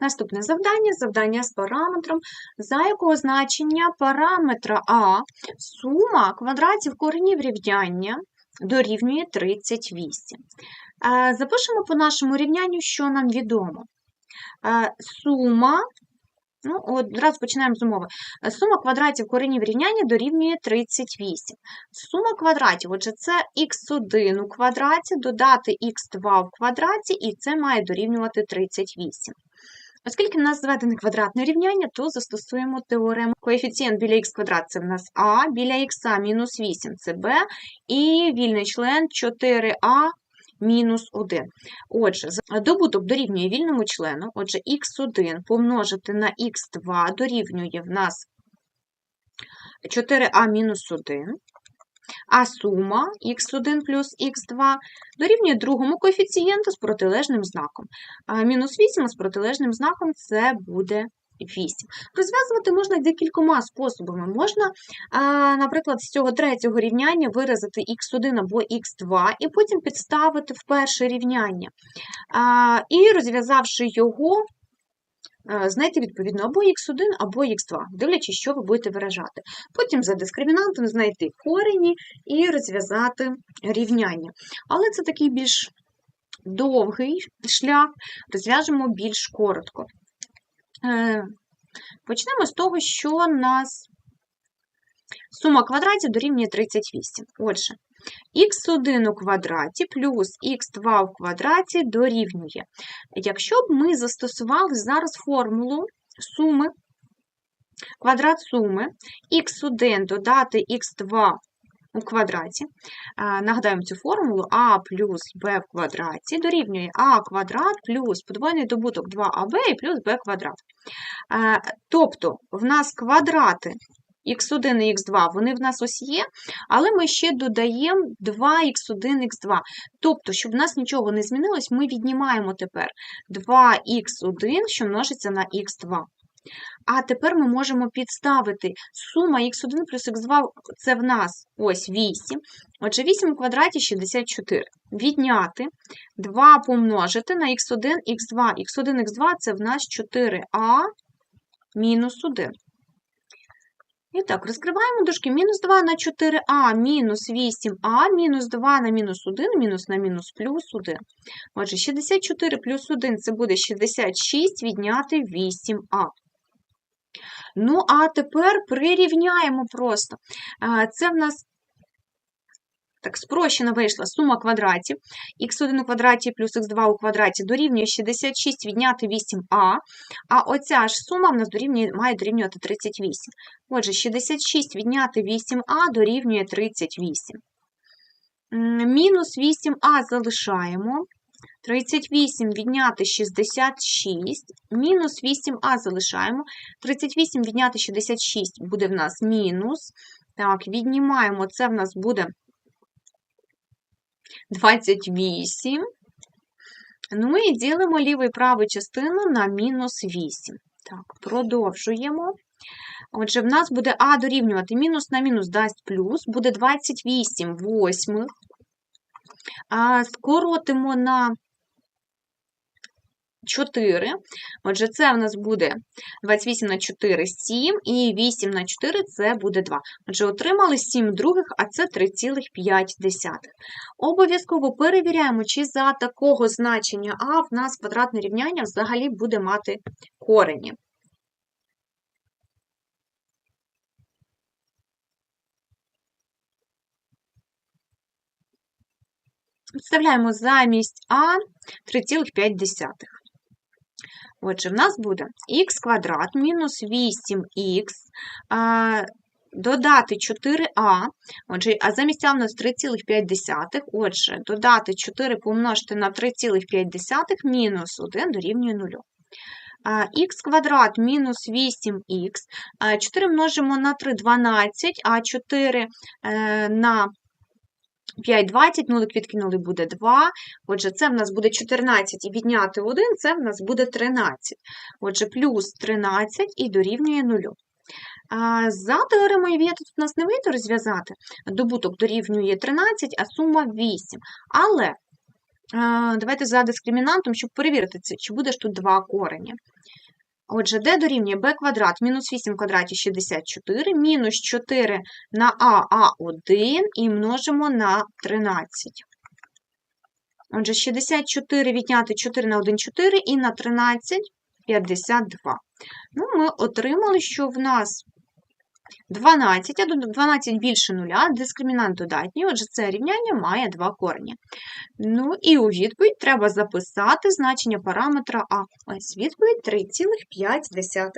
Наступне завдання завдання з параметром, за якого значення параметра А сума квадратів коренів рівняння дорівнює 38. Е, Запишемо по нашому рівнянню, що нам відомо. Е, Сума, ну, одразу починаємо з умови. Е, Сума квадратів коренів рівняння дорівнює 38. Сума квадратів, отже, це х1 у квадраті, додати х2 в квадраті, і це має дорівнювати 38. Оскільки в нас зведене квадратне рівняння, то застосуємо теорему. Коефіцієнт біля х квадрат це в нас а, біля х мінус 8 це b, і вільний член 4а мінус 1. Отже, добуток дорівнює вільному члену, отже, х1 помножити на х2 дорівнює в нас 4а мінус 1, а сума х1 плюс х2 дорівнює другому коефіцієнту з протилежним знаком. А Мінус 8 з протилежним знаком це буде 8. Розв'язувати можна декількома способами. Можна, наприклад, з цього третього рівняння виразити х1 або х2 і потім підставити в перше рівняння. І розв'язавши його, знайти відповідно або х1, або х2, дивлячись, що ви будете виражати. Потім за дискримінантом знайти корені і розв'язати рівняння. Але це такий більш довгий шлях, розв'яжемо більш коротко. Е, Почнемо з того, що у нас сума квадратів дорівнює 38. Отже, х1 у квадраті плюс х2 в квадраті дорівнює. Якщо б ми застосували зараз формулу суми, квадрат суми х1 додати х2 у квадраті, нагадаємо цю формулу а плюс b в квадраті дорівнює а квадрат плюс подвоєний добуток 2аб і плюс b квадрат. Тобто в нас квадрати х1 і х2, вони в нас ось є, але ми ще додаємо 2х1, х2. Тобто, щоб в нас нічого не змінилось, ми віднімаємо тепер 2х1, що множиться на х2. А тепер ми можемо підставити сума х1 плюс х2 це в нас ось 8. Отже, 8 у квадраті 64. Відняти 2 помножити на х1, х2. х1, х2 це в нас 4а мінус 1. І так, розкриваємо дужки. Мінус 2 на 4а мінус 8а, мінус 2 на мінус 1, мінус на мінус плюс 1. Отже, 64 плюс 1 це буде 66, відняти 8а. Ну, а тепер прирівняємо просто. Це в нас так спрощена вийшла сума квадратів. х1 у квадраті плюс х2 у квадраті дорівнює 66 відняти 8а, а оця ж сума в нас дорівнює, має дорівнювати 38. Отже, 66 відняти 8а дорівнює 38. Мінус 8а залишаємо. 38 відняти 66, мінус 8а залишаємо. 38 відняти 66 буде в нас мінус. Так, віднімаємо, це в нас буде 28. Ну і ділимо ліву і праву частину на мінус 8. Так, продовжуємо. Отже, в нас буде а дорівнювати мінус на мінус дасть плюс, буде 28 восьмих. Скоротимо на 4. Отже, це в нас буде 28 на 4 – 7, і 8 на 4 – це буде 2. Отже, отримали 7 других, а це 3,5. Обов'язково перевіряємо, чи за такого значення А в нас квадратне рівняння взагалі буде мати корені. Підставляємо замість А 3,5. Отже, в нас буде х квадрат мінус 8х, а, додати 4а, отже, а замість а в нас 3,5. Отже, додати 4 помножити на 3,5 мінус 1 дорівнює 0. Х квадрат мінус 8х, 4 множимо на 3 – 12, а 4 е, на 5, 20, нулик відкинули, буде 2. Отже, це в нас буде 14 і відняти 1, це в нас буде 13. Отже, плюс 13 і дорівнює 0. За теоремою Вієта тут у нас не вийде розв'язати. Добуток дорівнює 13, а сума 8. Але давайте за дискримінантом, щоб перевірити, чи буде ж тут два корені. Отже, d дорівнює b квадрат мінус 8 в квадраті 64, мінус 4 на а, а1 і множимо на 13. Отже, 64 відняти 4 на 1 – 4 і на 13 – 52. Ну, ми отримали, що в нас 12, а до 12 більше нуля, дискримінант додатній, отже, це рівняння має два корені. Ну і у відповідь треба записати значення параметра А. Ось відповідь 3,5.